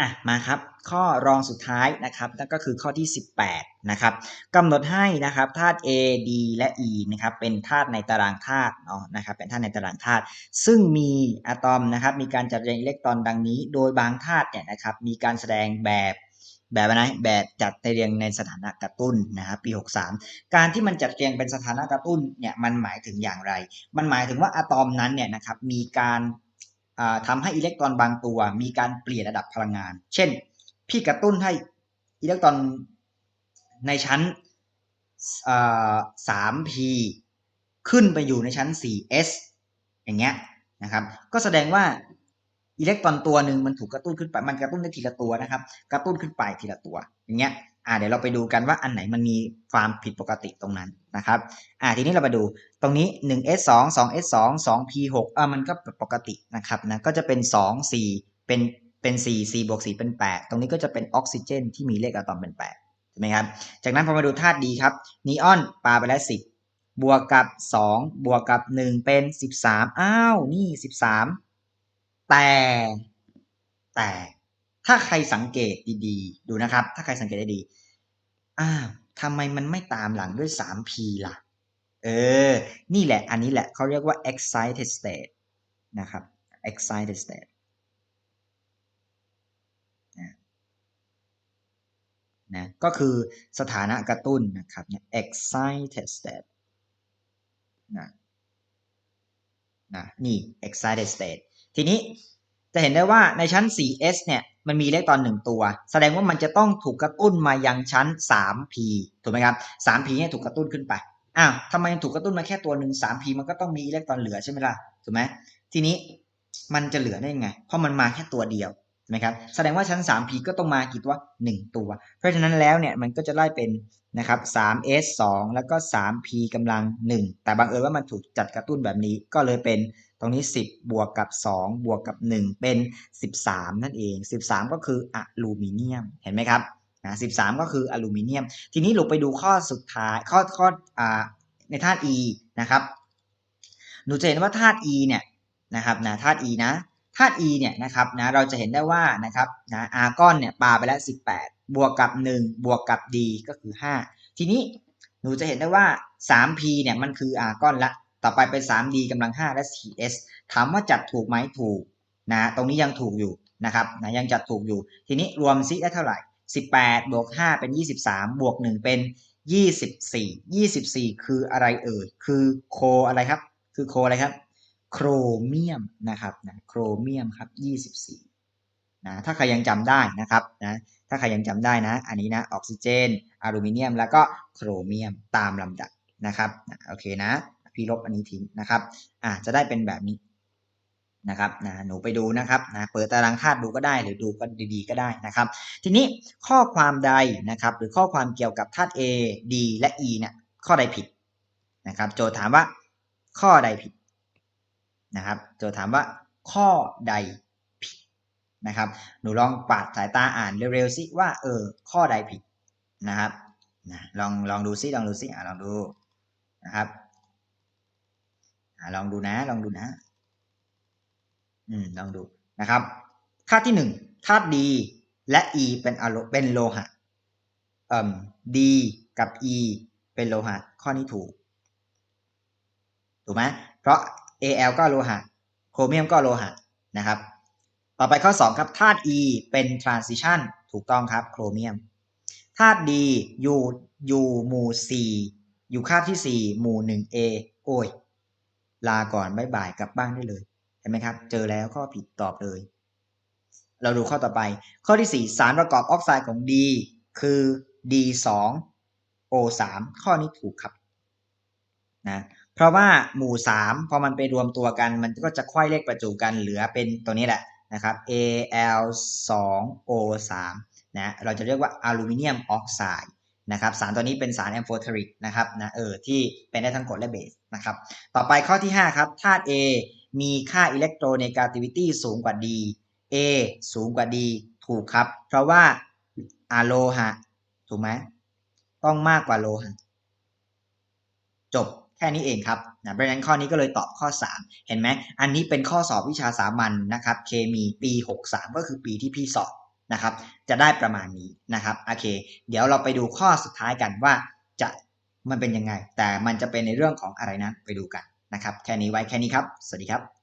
อะมาครับข้อรองสุดท้ายนะครับนั่นก็คือข้อที่ 18นะครับกำหนดให้นะครับธาตุ A D และ E นะครับเป็นธาตุในตารางธาตุเนาะนะครับเป็นธาตุในตารางธาตุซึ่งมีอะตอมนะครับมีการจัดเรียงอิเล็กตรอนดังนี้ โดยบางธาตุเนี่ยนะครับมีการแสดงแบบแบบอะไรแบบจัดเรียงในสถานะกระตุ้นนะครับปี 63 การที่มันจัดเรียงเป็นสถานะกระตุ้นเนี่ยมันหมายถึงอย่างไร มันหมายถึงว่าอะตอมนั้นเนี่ยนะครับมีการ ทำให้อิเล็กตรอนบางตัว มีการเปลี่ยนระดับพลังงาน เช่น พี่กระตุ้นให้อิเล็กตรอนในชั้น 3p ขึ้นไปอยู่ในชั้น 4s อย่างเงี้ยนะครับ ก็แสดงว่าอิเล็กตรอนตัวหนึ่งมันถูกกระตุ้นขึ้นไป มันกระตุ้นได้ทีละตัวนะครับ กระตุ้นขึ้นไปทีละตัว อย่างเงี้ย อ่าเดี๋ยวเราไปดูกันว่าอันไหนมันมีความผิดปกติตรงนั้นนะครับอ่าทีนี้เรามาดูตรงนี้ 1s 2 2s 2 2p 6อ่ามันก็ปกตินะครับนะก็จะเป็น 2 4 เป็นเป็น 4 4บวก4เป็น 8 ตรงนี้ก็จะเป็นออกซิเจน ที่มีเลขอะตอมเป็น8ใช่ไหมครับจากนั้นพอมาดูธาตุดีครับนีออนปาไปแล้ว10 บวกกับ 2 บวกกับ 1 เป็น 13 อ้าว นี่ 13 แต่แต่ ถ้าใครสังเกตดีๆ ดูนะครับ ถ้าใครสังเกตได้ดีอ้าวทำไมมันไม่ตามหลังด้วย 3p ล่ะ เออ นี่แหละ อันนี้แหละเขาเรียกว่า excited state นะครับ excited state นะก็คือสถานะกระตุ้นนะครับเนี่ย excited state นะนะนี่ excited state ทีนี้ จะเห็นได้ว่าในชั้น 4s เนี่ยมันมีเลขตอนหนึ่งตัว แสดงว่ามันจะต้องถูกกระตุ้นมายังชั้น 3p ถูกไหมครับ 3p เนี่ยถูกกระตุ้นขึ้นไปอ้าวทำไมถูกกระตุ้นมาแค่ตัวหนึ่ง 3p มันก็ต้องมีอิเล็กตรอนเหลือใช่ไหมล่ะถูกไหมทีนี้มันจะเหลือได้ยังไง เพราะมันมาแค่ตัวเดียวนะครับแสดงว่าชั้น 3p ก็ต้องมากี่ตัว 1 ตัว เพราะฉะนั้นแล้วเนี่ยมันก็จะไล่เป็นนะครับ 3s 2 แล้วก็ 3p กำลัง 1 แต่บางเอิญว่ามันถูกจัดกระตุ้นแบบนี้ก็เลยเป็น ตรงนี้ 10 บวกกับ 2 บวกกับ 1 เป็น 13 นั่นเอง 13 ก็คืออะลูมิเนียมเห็นไหมครับนะ13 ก็คืออลูมิเนียม ทีนี้เราไปดูข้อสุดท้ายข้อข้ออ่าในธาตุ E นะครับหนูจะเห็นว่าธาตุ E เนี่ยนะครับนะธาตุ E นะธาตุ E เนี่ยนะครับนะเราจะเห็นได้ว่านะครับนะอาร์กอนเนี่ยปาไปแล้ว 18 บวกกับ 1 บวกกับ D ก็คือ 5 ทีนี้หนูจะเห็นได้ว่า 3P เนี่ยมันคืออาร์กอนละ ต่อไปเป็น 3D กำลัง 5 และ 4S ถามว่าจัดถูกไหมถูกนะตรงนี้ยังถูกอยู่นะครับนะยังจัดถูกอยู่ ทีนี้รวมซิได้เท่าไหร่ 18 บวก 5 เป็น 23 บวก 1 เป็น 24 24 คืออะไรเอ่ย คือโคอะไรครับ คือโคอะไรครับ โครเมียมนะครับนะโครเมียมครับ 24นะถ้าใครยังจำได้นะครับนะถ้าใครยังจำได้นะ อันนี้นะออกซิเจนอลูมิเนียม แล้วก็โครเมียมตามลำดับนะครับนะโอเคนะ พี่ลบอันนี้ทิ้งนะครับอ่าจะได้เป็นแบบนี้นะครับนะหนูไปดูนะครับนะเปิดตารางธาตุดูก็ได้หรือดูก็ดีๆก็ได้นะครับ ทีนี้ข้อความใดนะครับ หรือข้อความเกี่ยวกับธาตุ A D และ E เนี่ยข้อใดผิดนะครับ โจทย์ถามว่าข้อใดผิดนะครับ โจทย์ถามว่าข้อใดผิดนะครับ หนูลองปาดสายตาอ่านเร็วๆซิว่าเออข้อใดผิดนะครับนะลองลองดูซิลองดูซิอ่าลองดูนะครับ ลองดูนะ ลองดูนะ อืม ลองดูนะครับธาตุที่หนึ่งธาตุดีและ E เป็นอะโลเป็นโลหะเอ่อดีกับ E เป็นโลหะ ข้อนี้ถูก ถูกไหมเพราะ Al ก็โลหะ โครเมียมก็โลหะนะครับ ต่อไปข้อ 2 ครับธาตุ E เป็น transition ถูกต้องครับ โครเมียมธาตุดีอยู่อยู่หมู่4อยู่คาบที่ 4 หมู่ 1A โอ้ย ลาก่อนบายบายกลับบ้านได้เลยเห็นไหมครับ เจอแล้วข้อผิดตอบเลย เราดูข้อต่อไป ข้อที่ 4 สารประกอบออกไซด์ของ D คือ D2O3 ข้อนี้ถูกครับนะเพราะว่าหมู่ 3 พอมันไปรวมตัวกัน มันก็จะค่อยเลขประจุกันเหลือเป็นตัวนี้แหละนะครับ Al2O3 นะเราจะเรียกว่าอลูมิเนียมออกไซด์ นะครับสารตัวนี้เป็นสารแอมโฟเทริกนะครับนะเออที่เป็นได้ทั้งกรดและเบสนะครับต่อไปข้อที่ 5 ครับธาตุ A มีค่าอิเล็กโทรเนกาติวิตี้สูงกว่า D A สูงกว่า D ถูกครับ เพราะว่าอะโลหะ ถูกไหมต้องมากกว่าโลหะ จบแค่นี้เองครับนะเพราะฉะนั้นข้อนี้ก็เลยตอบข้อ 3 เห็นไหมอันนี้เป็นข้อสอบวิชาสามัญนนะครับ เคมีปี 63 ก็คือปีที่พี่สอบ นะครับ จะได้ประมาณนี้นะครับโอเค เดี๋ยวเราไปดูข้อสุดท้ายกันว่าจะมันเป็นยังไง แต่มันจะเป็นในเรื่องของอะไรนั้นไปดูกันนะครับ แค่นี้ไว้แค่นี้ครับ สวัสดีครับ